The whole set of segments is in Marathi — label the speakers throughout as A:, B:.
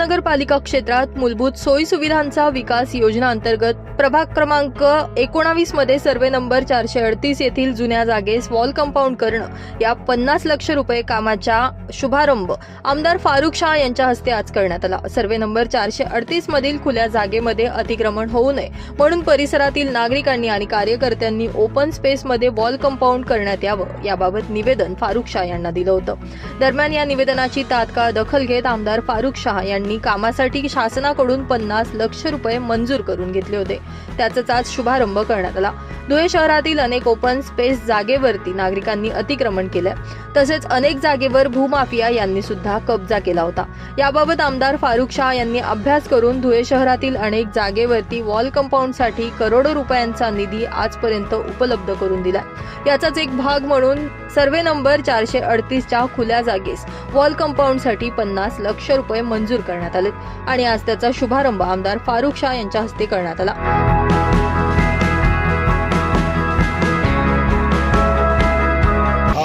A: महानगरपालिका क्षेत्रात मूलभूत सोयी सुविधांचा विकास योजना अंतर्गत प्रभाग क्रमांक एकोणावीसमध्ये सर्वे नंबर चारशे अडतीस येथील जुन्या जागेस वॉल कंपाऊंड करणं या पन्नास लक्ष रुपये कामाचा शुभारंभ आमदार फारुख शाह यांच्या हस्ते आज करण्यात आला. सर्वे नंबर चारशे अडतीस मधील खुल्या जागेमध्ये अतिक्रमण होऊ नये म्हणून परिसरातील नागरिकांनी आणि कार्यकर्त्यांनी ओपन स्पेसमध्ये वॉल कंपाऊंड करण्यात यावं याबाबत निवेदन फारुख शाह यांना दिलं होतं. दरम्यान या निवेदनाची तात्काळ दखल घेत आमदार फारुख शाह यांनी कामासाठी शासनाकडून पन्नास लक्ष रुपये मंजूर करून घेतले होते. त्याचाच आज शुभारंभ करण्यात आला. धुळे शहरातील अनेक ओपन स्पेस जागेवरती नागरिकांनी अतिक्रमण केलं तसेच अनेक जागेवर भूमाफिया यांनी सुद्धा कब्जा केला होता. याबाबत आमदार फारुख शाह यांनी अभ्यास करून धुळे शहरातील अनेक जागेवरती वॉल कंपाऊंडसाठी करोडो रुपयांचा निधी आजपर्यंत उपलब्ध करून दिला याचाच एक भाग म्हणून सर्वे नंबर चारशे अडतीसच्या खुल्या जागेस वॉल कंपाऊंडसाठी पन्नास लक्ष रुपये मंजूर करण्यात आले आणि आज त्याचा शुभारंभ आमदार फारुख शाह यांच्या हस्ते करण्यात आला.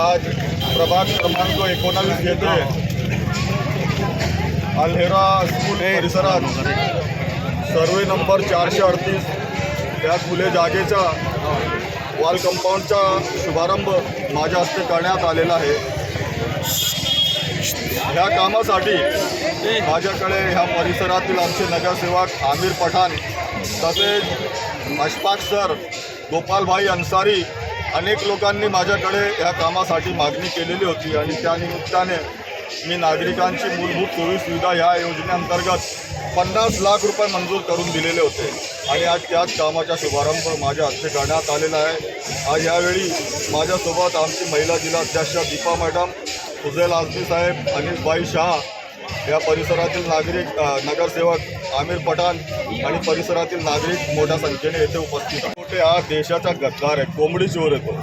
B: आज प्रभाग क्रमांक एकोणावीस येथे अल्हेरा स्कूल परिसरात सर्वे नंबर चारशे अडतीस. त्या खुले जागेचा वॉल कंपाऊंडचा शुभारंभ माझ्या हस्ते करण्यात आलेला आहे. ह्या कामासाठी माझ्याकडे ह्या परिसरातील आमचे नगरसेवक आमिर पठाण तसेच अशफाक सर गोपालभाई अन्सारी अनेक लोकांनी माझ्याकडे ह्या कामासाठी मागणी केलेली होती आणि त्या निमित्ताने मी नागरिकांची मूलभूत सोयी सुविधा ह्या योजनेअंतर्गत पन्नास लाख रुपये मंजूर करून दिलेले होते आणि आज त्याच कामाचा शुभारंभ माझ्या हस्ते करण्यात आलेला आहे. आज यावेळी माझ्यासोबत आमची महिला जिल्हाध्यक्ष दीपा मॅडम फुजेल आझमी साहेब अनिसभाई शहा या परिसरातील नागरिक नगरसेवक आमिर पठाण आणि परिसरातील नागरिक मोठ्या संख्येने येथे उपस्थित आहेत. मोठे हा देशाचा गद्दार आहे कोंबडी चोर येतो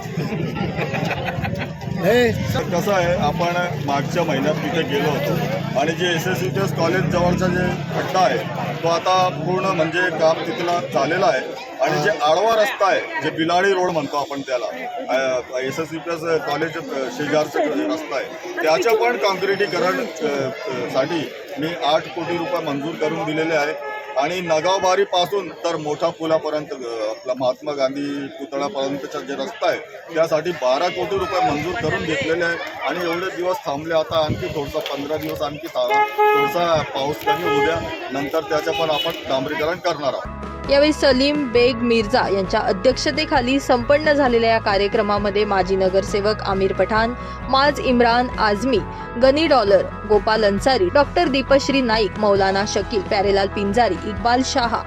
B: कसं आहे आपण मागच्या महिन्यात तिथे गेलो होतो आणि जे S S U T S college जवळचा जे खड्डा आहे तो आता पूर्ण म्हणजे काम तिथला झालेला आहे. आणि जे आडवा रस्ता आहे जे बिलाडी रोड म्हणतो आपण त्याला S S U T S college शेजारचं शेजारचा रस्ता आहे त्याचं पण काँक्रिटीकरणसाठी मी आठ कोटी रुपये मंजूर करून दिलेले आहे. आणि नगावबारीपासून तर मोठा पुलापर्यंत आपला महात्मा गांधी पुतळ्यापर्यंतचा जे रस्ता आहे त्यासाठी बारा कोटी रुपये मंजूर करून घेतलेले आहे. आणि एवढे दिवस थांबले आता आणखी थोडसा पंधरा दिवस आणखी था थोडासा पाऊस कमी होऊ द्या. नंतर त्याचं पण आपण डांबरीकरण करणार आहोत.
A: यावेळी सलीम बेग मिर्झा यांच्या अध्यक्षतेखाली संपन्न झालेल्या या कार्यक्रमामध्ये माजी नगरसेवक Aamir Pathan Maaz Imran Azmi Gani Dollar Gopal Ansari doctor Deepshri Naik Maulana Shakeel Pyarelal Pinjari Iqbal Shah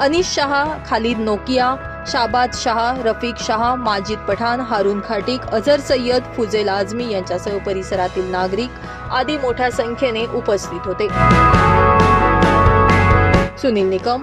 A: Anish Shah Khalid Nokia Shabad Shah Rafiq Shah Majid Pathan Haroon Khatik Azhar Sayyed Fuzel Azmi यांच्यासह परिसरातील नागरिक आदी मोठ्या संख्येने उपस्थित होते. सुनील निकम